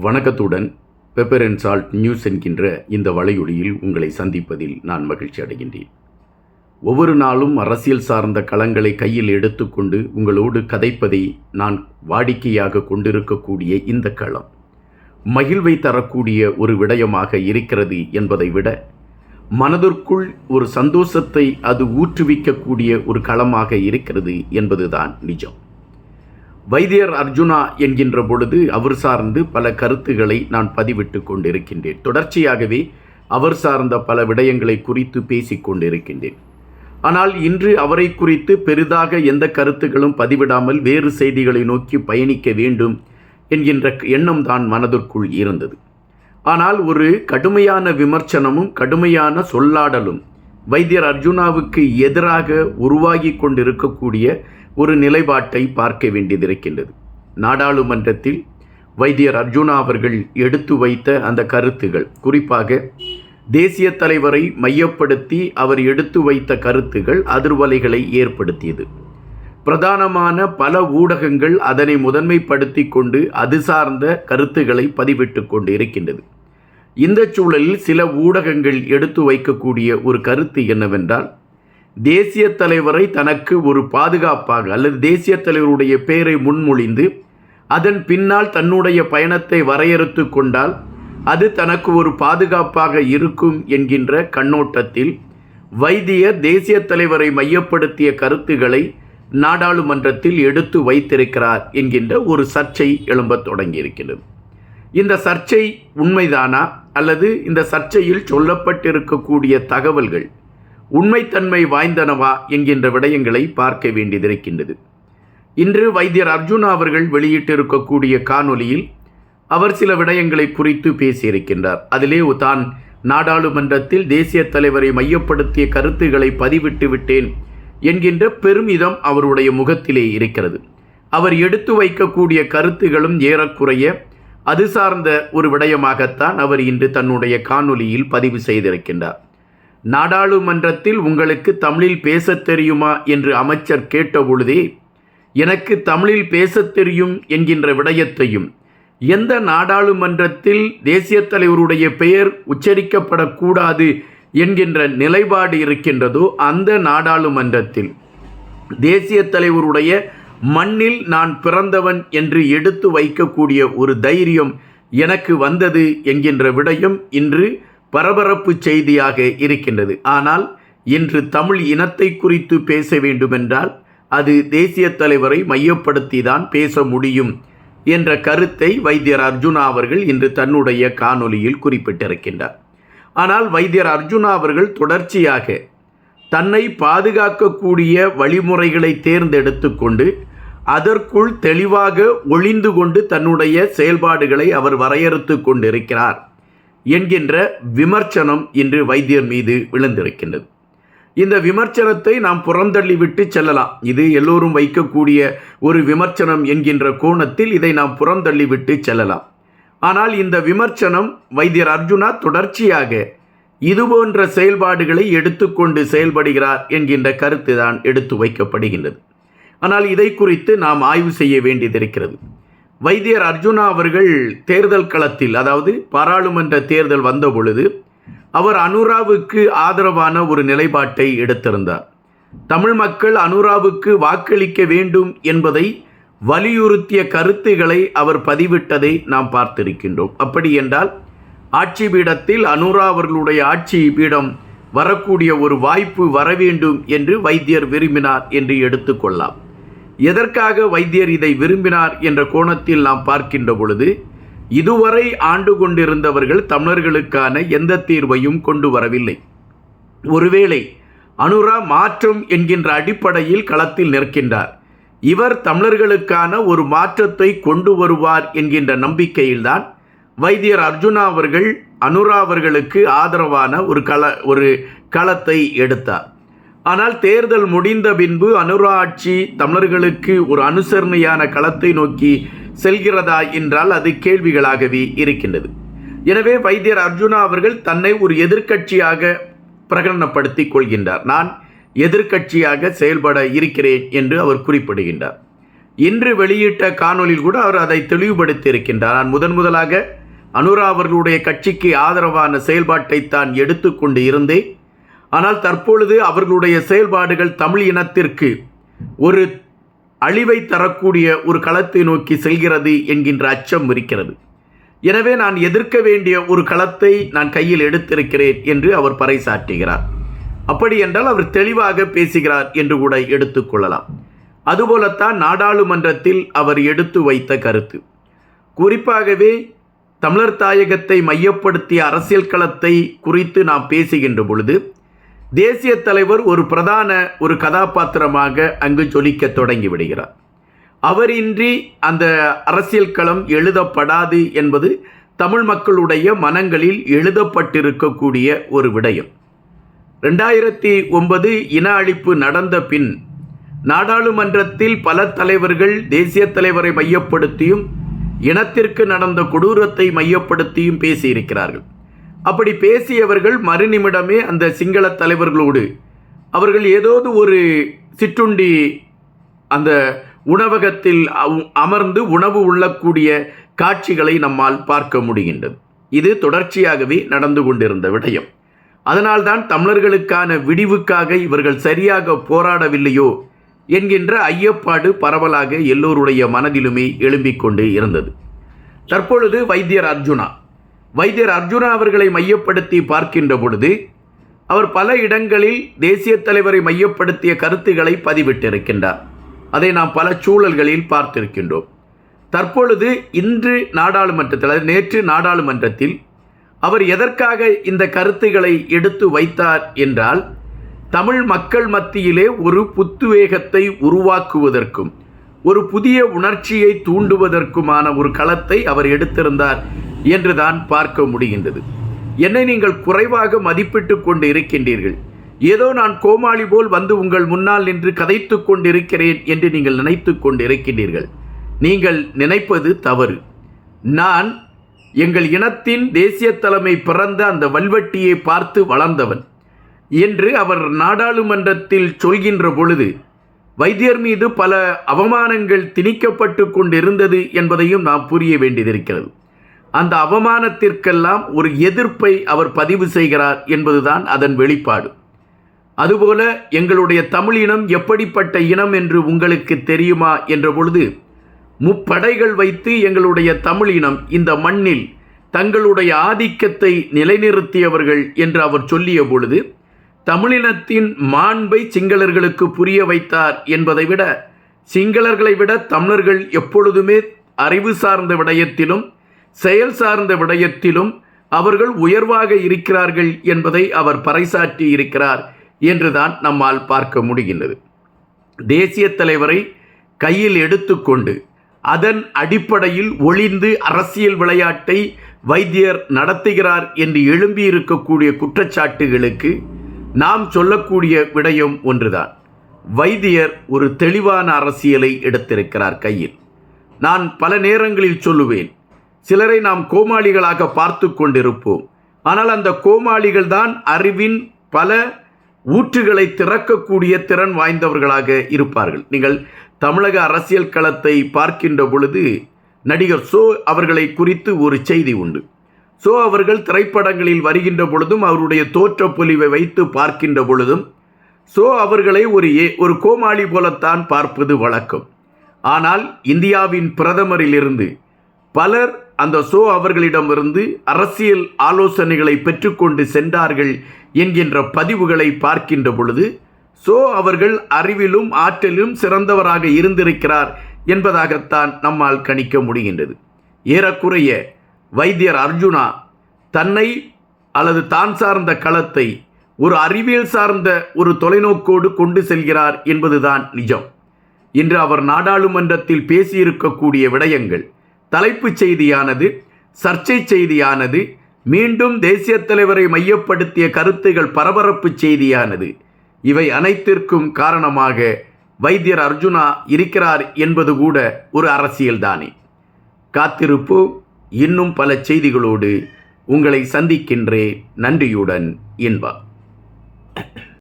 வணக்கத்துடன் pepper and salt news என்கின்ற இந்த வலையொலியில் உங்களை சந்திப்பதில் நான் மகிழ்ச்சி அடைகின்றேன். ஒவ்வொரு நாளும் அரசியல் சார்ந்த களங்களை கையில் எடுத்துக்கொண்டு உங்களோடு கதைப்பதை நான் வாடிக்கையாக கொண்டிருக்கக்கூடிய இந்த களம் மகிழ்வை தரக்கூடிய ஒரு விடயமாக இருக்கிறது என்பதை விட மனதிற்குள் ஒரு சந்தோஷத்தை அது ஊற்றுவிக்கக்கூடிய ஒரு களமாக இருக்கிறது என்பதுதான் நிஜம். வைத்தியர் அர்ஜுனா என்கின்ற பொழுது அவர் சார்ந்து பல கருத்துக்களை நான் பதிவிட்டு கொண்டிருக்கின்றேன். தொடர்ச்சியாகவே அவர் சார்ந்த பல விடயங்களை குறித்து பேசிக் கொண்டிருக்கின்றேன். ஆனால் இன்று அவரை குறித்து பெரிதாக எந்த கருத்துக்களும் பதிவிடாமல் வேறு செய்திகளை நோக்கி பயணிக்க வேண்டும் என்கின்ற எண்ணம் தான் மனதிற்குள் இருந்தது. ஆனால் ஒரு கடுமையான விமர்சனமும் கடுமையான சொல்லாடலும் வைத்தியர் அர்ஜுனாவுக்கு எதிராக உருவாகி கொண்டிருக்கக்கூடிய ஒரு நிலைப்பாட்டை பார்க்க வேண்டியதிருக்கின்றது. நாடாளுமன்றத்தில் வைத்தியர் அர்ஜுனா அவர்கள் எடுத்து வைத்த அந்த கருத்துகள் குறிப்பாக தேசிய தலைவரை மையப்படுத்தி அவர் எடுத்து வைத்த கருத்துகள் அதிர்வலைகளை ஏற்படுத்தியது. பிரதானமான பல ஊடகங்கள் அதனை முதன்மைப்படுத்தி கொண்டு அது சார்ந்த கருத்துக்களை பதிவிட்டு கொண்டு இருக்கின்றது இந்த சூழலில் சில ஊடகங்கள் எடுத்து வைக்கக்கூடிய ஒரு கருத்து என்னவென்றால் தேசிய தலைவரை தனக்கு ஒரு பாதுகாப்பாக அல்லது தேசிய தலைவருடைய பெயரை முன்மொழிந்து அதன் பின்னால் தன்னுடைய பயணத்தை வரையறுத்து கொண்டால் அது தனக்கு ஒரு பாதுகாப்பாக இருக்கும் என்கின்ற கண்ணோட்டத்தில் வைத்தியர் தேசிய தலைவரை மையப்படுத்திய கருத்துக்களை நாடாளுமன்றத்தில் எடுத்து வைத்திருக்கிறார் என்கின்ற ஒரு சர்ச்சை எழும்பத் தொடங்கியிருக்கிறது. இந்த சர்ச்சை உண்மைதானா? அல்லது இந்த சர்ச்சையில் சொல்லப்பட்டிருக்கக்கூடிய தகவல்கள் உண்மைத்தன்மை வாய்ந்தனவா என்கின்ற விடயங்களை பார்க்க வேண்டியதிருக்கின்றது இன்று வைத்தியர் அர்ஜுனா அவர்கள் வெளியிட்டிருக்கக்கூடிய காணொலியில் அவர் சில விடயங்களை குறித்து பேசியிருக்கின்றார். அதிலே தான் நாடாளுமன்றத்தில் தேசிய தலைவரை மையப்படுத்திய கருத்துக்களை பதிவிட்டு விட்டேன் என்கின்ற பெருமிதம் அவருடைய முகத்திலே இருக்கிறது. அவர் எடுத்து வைக்கக்கூடிய கருத்துகளும் ஏறக்குறைய அது சார்ந்த ஒரு விடயமாகத்தான் அவர் இன்று தன்னுடைய காணொலியில் பதிவு செய்திருக்கின்றார். நாடாளுமன்றத்தில் உங்களுக்கு தமிழில் பேசத் தெரியுமா என்று அமைச்சர் கேட்டபொழுதே எனக்கு தமிழில் பேசத் தெரியும் என்கின்ற விடயத்தையும் எந்த நாடாளுமன்றத்தில் தேசிய தலைவருடைய பெயர் உச்சரிக்கப்படக்கூடாது என்கின்ற நிலைப்பாடு இருக்கின்றதோ அந்த நாடாளுமன்றத்தில் தேசிய தலைவருடைய மண்ணில் நான் பிறந்தவன் என்று எடுத்து வைக்கக்கூடிய ஒரு தைரியம் எனக்கு வந்தது என்கின்ற விடயம் இன்று பரபரப்பு செய்தியாக இருக்கின்றது. ஆனால் இன்று தமிழ் இனத்தை குறித்து பேச வேண்டுமென்றால் அது தேசிய தலைவரை மையப்படுத்தி தான் பேச முடியும் என்ற கருத்தை வைத்தியர் அர்ஜுனா அவர்கள் இன்று தன்னுடைய காணொலியில் குறிப்பிட்டிருக்கின்றார். ஆனால் வைத்தியர் அர்ஜுனா அவர்கள் தொடர்ச்சியாக தன்னை பாதுகாக்கக்கூடிய வழிமுறைகளை தேர்ந்தெடுத்து கொண்டு அதற்குள் தெளிவாக ஒளிந்து கொண்டு தன்னுடைய செயல்பாடுகளை அவர் வரையறுத்து கொண்டிருக்கிறார் என்கின்ற விமர்சனம் இன்று வைத்தியர் மீது விழுந்திருக்கின்றது. இந்த விமர்சனத்தை நாம் புறந்தள்ளி விட்டு செல்லலாம். இது எல்லோரும் வைக்கக்கூடிய ஒரு விமர்சனம் என்கின்ற கோணத்தில் இதை நாம் புறந்தள்ளி விட்டு செல்லலாம். ஆனால் இந்த விமர்சனம் வைத்தியர் அர்ஜுனா தொடர்ச்சியாக இதுபோன்ற செயல்பாடுகளை எடுத்துக்கொண்டு செயல்படுகிறார் என்கின்ற கருத்து தான் எடுத்து வைக்கப்படுகின்றது. ஆனால் இதை குறித்து நாம் ஆய்வு செய்ய வேண்டியதிருக்கிறது. வைத்தியர் அர்ஜுனா அவர்கள் தேர்தல் களத்தில் அதாவது பாராளுமன்ற தேர்தல் வந்த பொழுது அவர் அனுராவுக்கு ஆதரவான ஒரு நிலைப்பாட்டை எடுத்திருந்தார். தமிழ் மக்கள் அனுராவுக்கு வாக்களிக்க வேண்டும் என்பதை வலியுறுத்திய கருத்துகளை அவர் பதிவிட்டதை நாம் பார்த்திருக்கின்றோம். அப்படி என்றால் ஆட்சி பீடத்தில் அனுரா அவர்களுடைய ஆட்சி பீடம் வரக்கூடிய ஒரு வாய்ப்பு வர வேண்டும் என்று வைத்தியர் விரும்பினார் என்று எடுத்துக்கொள்ளலாம் எதற்காக வைத்தியர் இதை விரும்பினார் என்ற கோணத்தில் நாம் பார்க்கின்ற பொழுது இதுவரை ஆண்டு கொண்டிருந்தவர்கள் தமிழர்களுக்கான எந்த தீர்வையும் கொண்டு வரவில்லை. ஒருவேளை அனுரா மாற்றம் என்கின்ற அடிப்படையில் களத்தில் நிற்கின்றார். இவர் தமிழர்களுக்கான ஒரு மாற்றத்தை கொண்டு வருவார் என்கின்ற நம்பிக்கையில்தான் வைத்தியர் அர்ஜுனா அவர்கள் அனுரா அவர்களுக்கு ஆதரவான ஒரு கள ஒரு களத்தை எடுத்தார். ஆனால் தேர்தல் முடிந்த பின்பு அனுரா ஆட்சி தமிழர்களுக்கு ஒரு அனுசரணையான களத்தை நோக்கி செல்கிறதா என்றால் அது கேள்விகளாகவே இருக்கின்றது. எனவே வைத்தியர் அர்ஜுனா அவர்கள் தன்னை ஒரு எதிர்க்கட்சியாக பிரகடனப்படுத்திக் கொள்கின்றார். நான் எதிர்க்கட்சியாக செயல்பட இருக்கிறேன் என்று அவர் குறிப்பிடுகின்றார். இன்று வெளியிட்ட காணொலியில் கூட அவர் அதை தெளிவுபடுத்தி இருக்கின்றார் நான் முதன் முதலாக அனுரா அவர்களுடைய கட்சிக்கு ஆதரவான செயல்பாட்டை தான் எடுத்துக்கொண்டு இருந்தேன். ஆனால் தற்பொழுது அவர்களுடைய செயல்பாடுகள் தமிழ் இனத்திற்கு ஒரு அழிவை தரக்கூடிய ஒரு களத்தை நோக்கி செல்கிறது என்கின்ற அச்சம் இருக்கிறது. எனவே நான் எதிர்க்க வேண்டிய ஒரு களத்தை நான் கையில் எடுத்திருக்கிறேன் என்று அவர் பறைசாற்றுகிறார். அப்படி என்றால் அவர் தெளிவாக பேசுகிறார் என்று கூட எடுத்துக்கொள்ளலாம் அதுபோலத்தான் நாடாளுமன்றத்தில் அவர் எடுத்து வைத்த கருத்து. குறிப்பாகவே தமிழர் தாயகத்தை மையப்படுத்திய அரசியல் களத்தை குறித்து நாம் பேசுகின்ற பொழுது தேசிய தலைவர் ஒரு பிரதான ஒரு கதாபாத்திரமாக அங்கு ஜொலிக்க தொடங்கி விடுகிறார். அவரின்றி அந்த அரசியல் களம் எழுதப்படாது என்பது தமிழ் மக்களுடைய மனங்களில் எழுதப்பட்டிருக்கக்கூடிய ஒரு விடயம். ரெண்டாயிரத்தி ஒன்பது இன அழிப்பு நடந்த பின் நாடாளுமன்றத்தில் பல தலைவர்கள் தேசிய தலைவரை மையப்படுத்தியும் இனத்திற்கு நடந்த கொடூரத்தை மையப்படுத்தியும் பேசியிருக்கிறார்கள். அப்படி பேசியவர்கள் மறுநிமிடமே அந்த சிங்கள தலைவர்களோடு. அவர்கள் ஏதோது ஒரு சிற்றுண்டி அந்த உணவகத்தில் அமர்ந்து உணவு உள்ளக்கூடிய காட்சிகளை நம்மால் பார்க்க முடிகின்றது. இது தொடர்ச்சியாகவே நடந்து கொண்டிருந்த விடயம். அதனால்தான் தமிழர்களுக்கான விடிவுக்காக இவர்கள் சரியாக போராடவில்லையோ என்கின்ற ஐயப்பாடு பரவலாக எல்லோருடைய மனதிலுமே எழும்பிக் கொண்டு இருந்தது. தற்பொழுது வைத்தியர் அர்ஜுனா வைத்தியர் அர்ஜுனா அவர்களை மையப்படுத்தி பார்க்கின்ற பொழுது அவர் பல இடங்களில் தேசிய தலைவரை மையப்படுத்திய கருத்துக்களை பதிவிட்டிருக்கின்றார். அதை நாம் பல சூழல்களில் பார்த்திருக்கின்றோம். தற்பொழுது இன்று நாடாளுமன்றத்தில் அதாவது நேற்று நாடாளுமன்றத்தில் அவர் எதற்காக இந்த கருத்துக்களை எடுத்து வைத்தார் என்றால் தமிழ் மக்கள் மத்தியிலே ஒரு புத்துவேகத்தை உருவாக்குவதற்கும் ஒரு புதிய உணர்ச்சியை தூண்டுவதற்குமான ஒரு களத்தை அவர் எடுத்திருந்தார் என்றுதான் பார்க்க முடிகின்றது. என்னை நீங்கள் குறைவாக மதிப்பிட்டு கொண்டு இருக்கின்றீர்கள் ஏதோ நான் கோமாளி போல் வந்து உங்கள் முன்னால் நின்று கதைத்து கொண்டிருக்கிறேன் என்று நீங்கள் நினைத்து கொண்டிருக்கின்றீர்கள். நீங்கள் நினைப்பது தவறு. நான் எங்கள் இனத்தின் தேசிய தலைமை பிறந்த அந்த வல்வெட்டியை பார்த்து வளர்ந்தவன் என்று அவர் நாடாளுமன்றத்தில் சொல்கின்ற பொழுது வைத்தியர் மீது பல அவமானங்கள் திணிக்கப்பட்டு கொண்டிருந்தது என்பதையும் நாம் புரிய வேண்டியதிருக்கிறது அந்த அவமானத்திற்கெல்லாம் ஒரு எதிர்ப்பை அவர் பதிவு செய்கிறார் என்பதுதான் அதன் வெளிப்பாடு. அதுபோல எங்களுடைய தமிழ் இனம் எப்படிப்பட்ட இனம் என்று உங்களுக்கு தெரியுமா என்ற பொழுது முப்படைகள் வைத்து எங்களுடைய தமிழ் இனம் இந்த மண்ணில் தங்களுடைய ஆதிக்கத்தை நிலைநிறுத்தியவர்கள் என்று அவர் சொல்லிய பொழுது தமிழினத்தின் மாண்பை சிங்களர்களுக்கு புரிய வைத்தார் என்பதை விட சிங்களர்களை விட தமிழர்கள் எப்பொழுதுமே அறிவு சார்ந்த விடயத்திலும் செயல் சார்ந்த விடயத்திலும் அவர்கள் உயர்வாக இருக்கிறார்கள் என்பதை அவர் பறைசாற்றி இருக்கிறார் என்றுதான் நம்மால் பார்க்க முடிகின்றது. தேசிய தலைவரை கையில் எடுத்துக்கொண்டு அதன் அடிப்படையில் ஒளிந்து அரசியல் விளையாட்டை வைத்தியர் நடத்துகிறார் என்று எழும்பியிருக்கக்கூடிய குற்றச்சாட்டுகளுக்கு நாம் சொல்லக்கூடிய விடயம் ஒன்றுதான். வைத்தியர் ஒரு தெளிவான அரசியலை எடுத்திருக்கிறார் கையில். நான் பல நேரங்களில் சொல்லுவேன் சிலரை நாம் கோமாளிகளாக பார்த்து கொண்டிருப்போம். ஆனால் அந்த கோமாளிகள் தான் அறிவின் பல ஊற்றுகளை திறக்கக்கூடிய திறன் வாய்ந்தவர்களாக இருப்பார்கள். நீங்கள் தமிழக அரசியல் களத்தை பார்க்கின்ற பொழுது நடிகர் சோ அவர்களை குறித்து ஒரு செய்தி உண்டு. ஸோ அவர்கள் திரைப்படங்களில் வருகின்ற பொழுதும் அவருடைய தோற்ற பொலிவை வைத்து பார்க்கின்ற பொழுதும் ஸோ அவர்களை ஒரு ஏ- ஒரு கோமாளி போலத்தான் பார்ப்பது வழக்கம். ஆனால் இந்தியாவின் பிரதமரிலிருந்து பலர் அந்த சோ அவர்களிடமிருந்து அரசியல் ஆலோசனைகளை பெற்றுக்கொண்டு சென்றார்கள் என்கின்ற பதிவுகளை பார்க்கின்ற பொழுது சோ அவர்கள் அறிவிலும் ஆற்றலிலும் சிறந்தவராக இருந்திருக்கிறார் என்பதாகத்தான் நம்மால் கணிக்க முடிகின்றது. ஏறக்குறைய வைத்தியர் அர்ஜுனா தன்னை அல்லது தான் சார்ந்த களத்தை ஒரு அறிவியல் சார்ந்த ஒரு தொலைநோக்கோடு கொண்டு செல்கிறார் என்பதுதான் நிஜம். இன்று அவர் நாடாளுமன்றத்தில் பேசியிருக்கக்கூடிய விடயங்கள் தலைப்புச் செய்தியானது சர்ச்சை செய்தியானது மீண்டும் தேசிய தலைவரை மையப்படுத்திய கருத்துகள் பரபரப்பு செய்தியானது. இவை அனைத்திற்கும் காரணமாக வைத்தியர் அர்ஜுனா இருக்கிறார் என்பது கூட ஒரு அரசியல்தானே. காத்திருப்போம். இன்னும் பல செய்திகளோடு உங்களை சந்திக்கின்றேன் நன்றியுடன் இன்பா